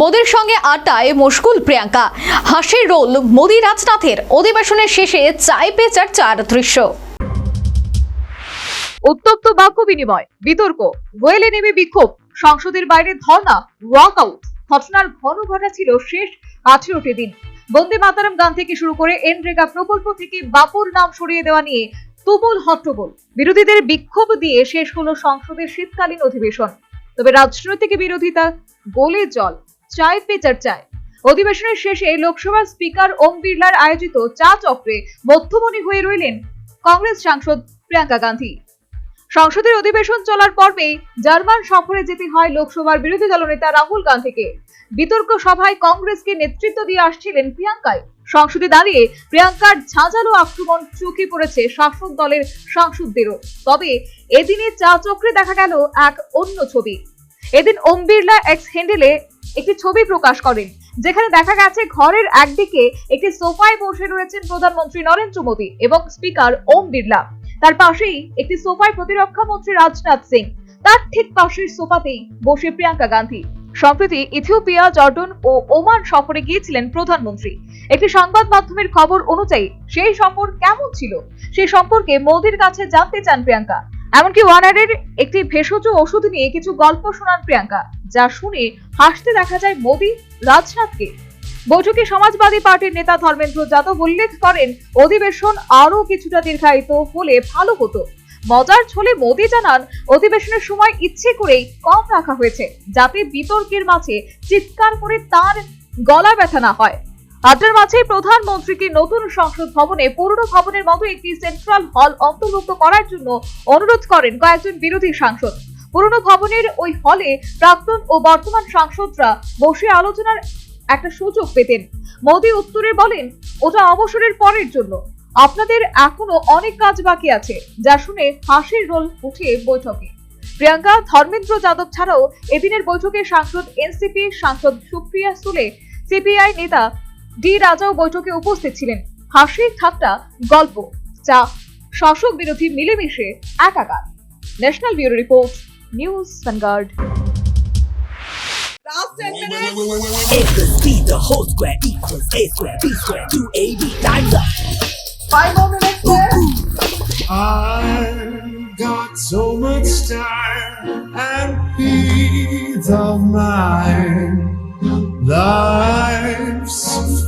মোদির সঙ্গে আড্ডায় মুশকুল প্রিয়াঙ্কা। হাসির রোল মোদি রাজনাথের। অধিবেশনের শেষে চাই পে চর্চার দৃশ্য। উত্তপ্ত বাক্য বিনিময়, বিতর্ক ওয়েলে নেমে বিক্ষোভ, সংসদের বাইরে ধর্ণা ওয়াকআউট ঘটনার ঘন ঘটা ছিল শেষ আঠেরোটি দিন। বন্দে মাতারাম গান থেকে শুরু করে এনরেগা প্রকল্প থেকে বাপুর নাম সরিয়ে দেওয়া নিয়ে তুমুল হট্টগোল। বিরোধীদের বিক্ষোভ দিয়ে শেষ হলো সংসদের শীতকালীন অধিবেশন। তবে রাজনৈতিক বিরোধিতা, গোলে জল। চায় পে চর্চায় অধিবেশনের শেষে লোকসভার স্পিকার ওম বিড়লার আয়োজিত চা চক্রে মধ্যমণি হয়ে রইলেন কংগ্রেস সাংসদ প্রিয়াঙ্কা গান্ধী। সংসদের অধিবেশন চলার পর্বে জার্মান সফরে যেতে হয় লোকসভার বিরোধী দলনেতা রাহুল গান্ধীকে। বিতর্ক সভায় কংগ্রেসকে নেতৃত্ব দিয়ে আসছিলেন প্রিয়াঙ্কায় সংসদে দাঁড়িয়ে প্রিয়াঙ্কার ঝাঁঝালো আক্রমণ চোখে পড়েছে শাসক দলের সাংসদদেরও। তবে এদিনে চা চক্রে দেখা গেল এক অন্য ছবি। এদিন ওম বিড়লা এক্স হ্যান্ডেলে একটি ছবি প্রকাশ করেন, যেখানে দেখা গেছে ঘরের একদিকে একটি সোফায় বসে রয়েছেন প্রধানমন্ত্রী নরেন্দ্র মোদী এবং স্পিকার ওম বিড়লা। তার পাশেই একটি সোফায় প্রতিরক্ষা মন্ত্রী রাজনাথ সিং, তার ঠিক পাশের সোফাতেই বসে প্রিয়াঙ্কা গান্ধী। সম্প্রতি ইথিওপিয়া, জর্ডন ও ওমান সফরে গিয়েছিলেন প্রধানমন্ত্রী। একটি সংবাদ মাধ্যমের খবর অনুযায়ী, সেই সফর কেমন ছিল? সেই সম্পর্কে মোদির কাছে জানতে চান প্রিয়াঙ্কা। এমনকি ওয়ানারের একটি ভেষজ ওষুধ নিয়ে কিছু গল্প শোনান প্রিয়াঙ্কা, যা শুনে হাসতে দেখা যায় মোদী, রাজনাথকে। বৈঠকে সমাজবাদী পার্টির নেতা ধর্মেন্দ্র যাদব উল্লেখ করেন, অধিবেশন আরও কিছুটা দীর্ঘায়িত হলে ভালো হতো। মজার ছলে মোদী জানান, অধিবেশনের সময় ইচ্ছে করেই কম রাখা হয়েছে, যাতে বিতর্কের মাঝে চিৎকার করে তার গলা ব্যথা না হয়। আড্ডার মাঝে প্রধানমন্ত্রীকে নতুন সংসদ ভবনে, পুরনো ভবনের মতো একটি সেন্ট্রাল হল অন্তর্ভুক্ত করার জন্য অনুরোধ করেন কয়েকজন বিরোধী সাংসদ। পুরনো ভবনের ওই হলে প্রাক্তন ও বর্তমান সাংসদরা বসে আলোচনার একটা সুযোগ পেতেন। মোদি উত্তরে বলেন, ওটা অবসরের পরের জন্য। আপনাদের এখনও অনেক কাজ বাকি আছে, যা শুনে হাসির রোল উঠে বৈঠকে। প্রিয়াঙ্কা ধর্মেন্দ্র যাদব ছাড়াও এদিনের বৈঠকে সাংসদ এনসিপি, সাংসদ সুপ্রিয়া সুলে, সিপিআই নেতা ডি রাজাও বৈঠকে উপস্থিত ছিলেন হাসি ঠাট্টা গল্প যা শাসক বিরোধী মিলেমিশে একাকার national bureau report news vanguard Last 10 Wait, minutes. wait, wait, wait, wait, wait. A plus B, the whole square equals A square, B square, 2AB, times up. Five more minutes there. I've got so much time and peace of mind. Life's